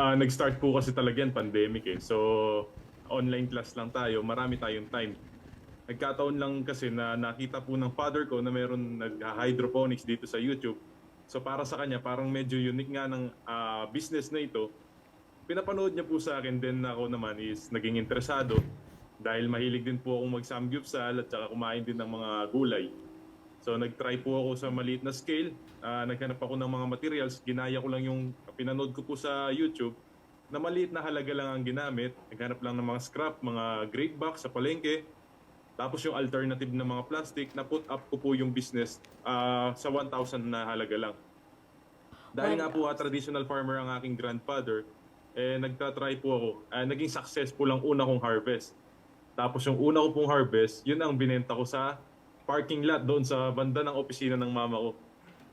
Ah, nag-start po kasi talaga yan, pandemic eh. So, online class lang tayo, marami tayong time. Nagkataon lang kasi na nakita po ng father ko na meron nag-hydroponics dito sa YouTube. So para sa kanya, parang medyo unique nga ng ah, business na ito. Pinapanood niya po sa akin, then ako naman is naging interesado dahil mahilig din po akong mag-samgyupsal at saka kumain din ng mga gulay. So nag-try po ako sa maliit na scale. Ah, naghanap ako ng mga materials. Ginaya ko lang yung pinanood ko po sa YouTube na maliit na halaga lang ang ginamit. Naghanap lang ng mga scrap, mga grate box sa palengke. Tapos yung alternative na mga plastic, na put up ko po yung business ah, sa 1,000 na halaga lang. Dahil nga po ah, traditional farmer ang aking grandfather, eh nagtatry po ako. Ah, naging successful ang una kong harvest. Tapos yung una ko pong harvest, yun ang binenta ko sa parking lot doon sa banda ng opisina ng mama ko.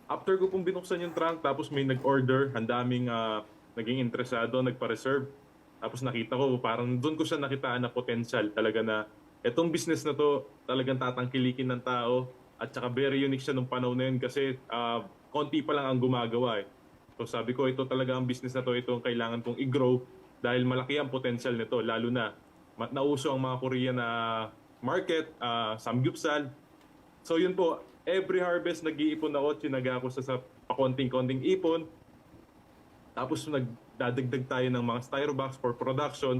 After ko pong binuksan yung trunk, tapos may nag-order, ang daming ah, naging interesado, nagpa-reserve. Tapos nakita ko, parang doon ko siya nakitaan na potential talaga na etong business na to talagang tatangkilikin ng tao at saka very unique siya nung panahon na yun kasi ah, konti pa lang ang gumagawa eh. So sabi ko, ito talaga ang business na to, ito ang kailangan kong i-grow dahil malaki ang potential nito, lalo na nauso ang mga Korean na market, uh, samgyupsal. So yun po, every harvest nag-iipon ako, tinaga ako sa, sa pakonting-konting ipon. Tapos nagdadagdag tayo ng mga styrobox for production.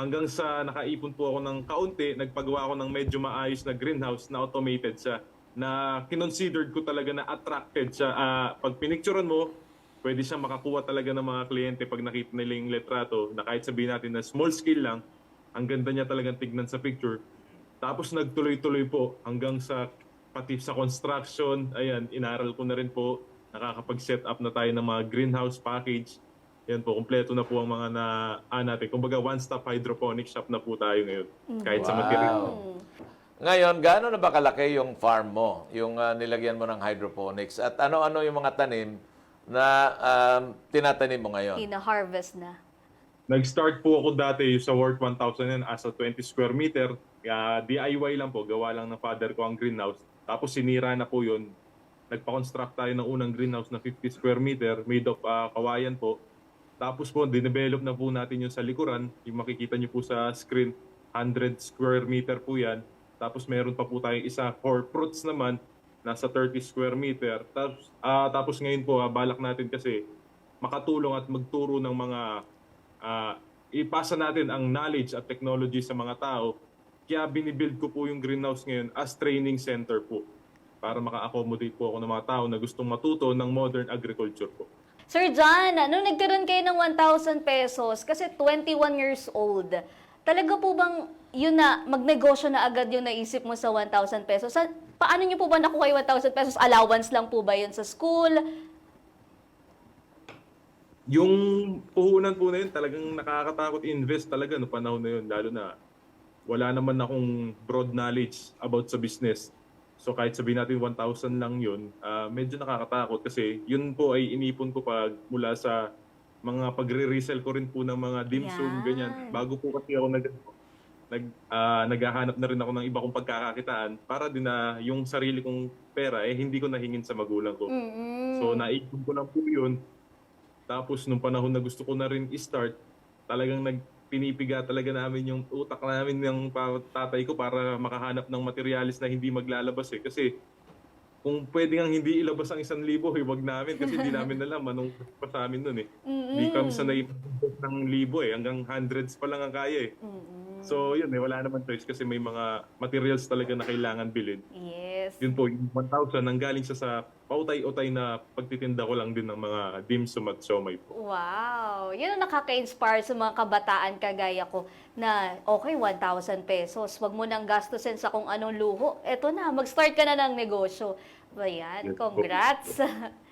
Hanggang sa nakaipon po ako ng kaunti, nagpagawa ako ng medyo maayos na greenhouse na automated siya na kinonsidered ko talaga na attracted siya. Ah, pag pinicturean mo, pwede siya makakuha talaga ng mga kliyente pag nakita nila yung letrato na kahit sabihin natin na small scale lang, ang ganda niya talagang tignan sa picture. Tapos nagtuloy-tuloy po hanggang sa pati sa construction, ayan, inaral ko na rin po, nakakapag-set up na tayo ng mga greenhouse package. Yan po, kumpleto na po ang mga na ah, natin. Kumbaga, one-stop hydroponic shop na po tayo ngayon. Kahit sa material. Ngayon, gaano na ba kalaki yung farm mo, yung ah, nilagyan mo ng hydroponics? At ano-ano yung mga tanim na um, tinatanim mo ngayon? Ina-harvest na. Nag-start po ako dati sa worth 1,000 yan as a 20 square meter. Kaya DIY lang po, gawa lang ng father ko ang greenhouse. Tapos sinira na po yun. Nagpa-construct tayo ng unang greenhouse na 50 square meter, made of ah, kawayan po. Tapos po, dinevelop na po natin yung sa likuran. Yung makikita nyo po sa screen, 100 square meter po yan. Tapos meron pa po tayong isa for fruits naman, nasa 30 square meter. Tapos, ah, tapos ngayon po, ah, balak natin kasi makatulong at magturo ng mga ah, ipasa natin ang knowledge at technology sa mga tao. Kaya binibuild ko po yung greenhouse ngayon as training center po para maka-accommodate po ako ng mga tao na gustong matuto ng modern agriculture po. Sir John, nung nagkaroon kayo ng 1,000 pesos, kasi 21 years old, talaga po bang yun na, magnegosyo na agad yung naisip mo sa 1,000 pesos? Sa, paano niyo po ba nakuha yung 1,000 pesos? Allowance lang po ba yun sa school? Yung puhunan po na yun, talagang nakakatakot invest talaga no panahon na yun. Lalo na wala naman akong broad knowledge about sa business. So kahit sabihin natin 1,000 lang yun, ah, medyo nakakatakot kasi yun po ay inipon ko pag mula sa mga pagre-resell ko rin po ng mga dim sum, Yan. ganyan. Bago po kasi ako nag nag ah, naghahanap na rin ako ng iba kong pagkakakitaan para din na yung sarili kong pera eh hindi ko nahingin sa magulang ko. Mm-mm. So naipon ko lang po yun. Tapos nung panahon na gusto ko na rin i-start, talagang nagpinipiga talaga namin yung utak namin ng tatay ko para makahanap ng materialis na hindi maglalabas eh. Kasi kung pwede nga hindi ilabas ang isang libo, eh, wag namin kasi hindi namin alam anong pa sa amin nun eh. Hindi kami sanay ng libo eh. Hanggang hundreds pa lang ang kaya eh. So yun, eh, wala naman choice kasi may mga materials talaga na kailangan bilhin. Yes. Yun po, yung 1,000 nanggaling siya sa pautay-utay na pagtitinda ko lang din ng mga dimsum at siomay po. Wow! Yun ang nakaka-inspire sa mga kabataan kagaya ko na okay, 1,000 pesos. Wag mo nang gastusin sa kung anong luho. Eto na, mag-start ka na ng negosyo. Ayan, yes, congrats! Po.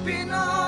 Pinoy